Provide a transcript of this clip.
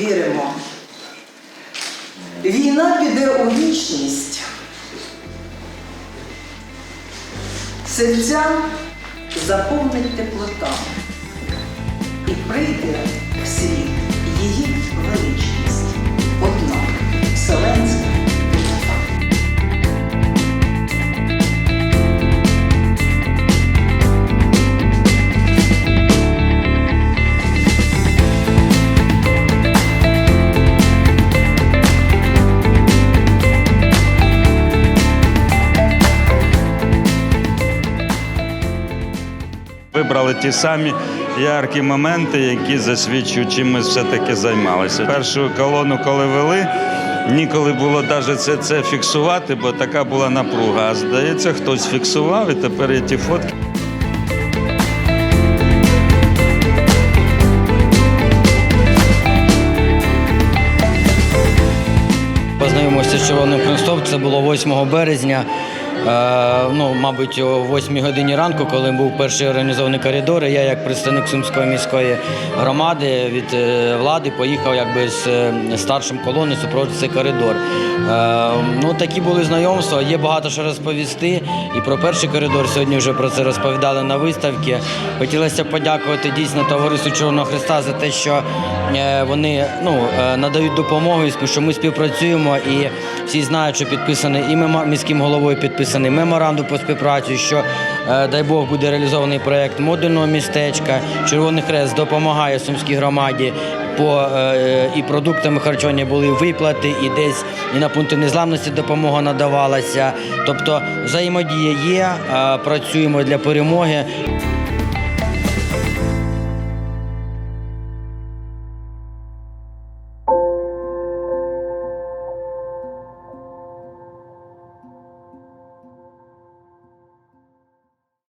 віримо. Війна піде у вічність. Серця заповнить теплота і прийде. Вибрали ті самі яркі моменти, які засвідчують, чим ми все-таки займалися. Першу колону, коли вели, ніколи було навіть це, це фіксувати, бо така була напруга. А здається, хтось фіксував, і тепер є ті фотки. Познайомився з Червоним Хрестом. Це було 8 березня. Е, ну, мабуть, о 8 годині ранку, коли був перший організований коридор, я, як представник Сумської міської громади від е, влади, поїхав якби з е, старшим колони супроти цей коридор. Ну, такі були знайомства. Є багато що розповісти. І про перший коридор сьогодні вже про це розповідали на виставці. Хотілося подякувати дійсно товариству Червоного Христа за те, що вони ну, надають допомогу, що ми співпрацюємо і всі знають, що підписаний і міським головою підписаний меморандум по співпраці, що е, дай Бог буде реалізований проект модульного містечка. Червоний Хрест допомагає сумській громаді. По е, і продуктами харчування були виплати, і десь і на пункти незламності допомога надавалася. Тобто взаємодія є, е, працюємо для перемоги.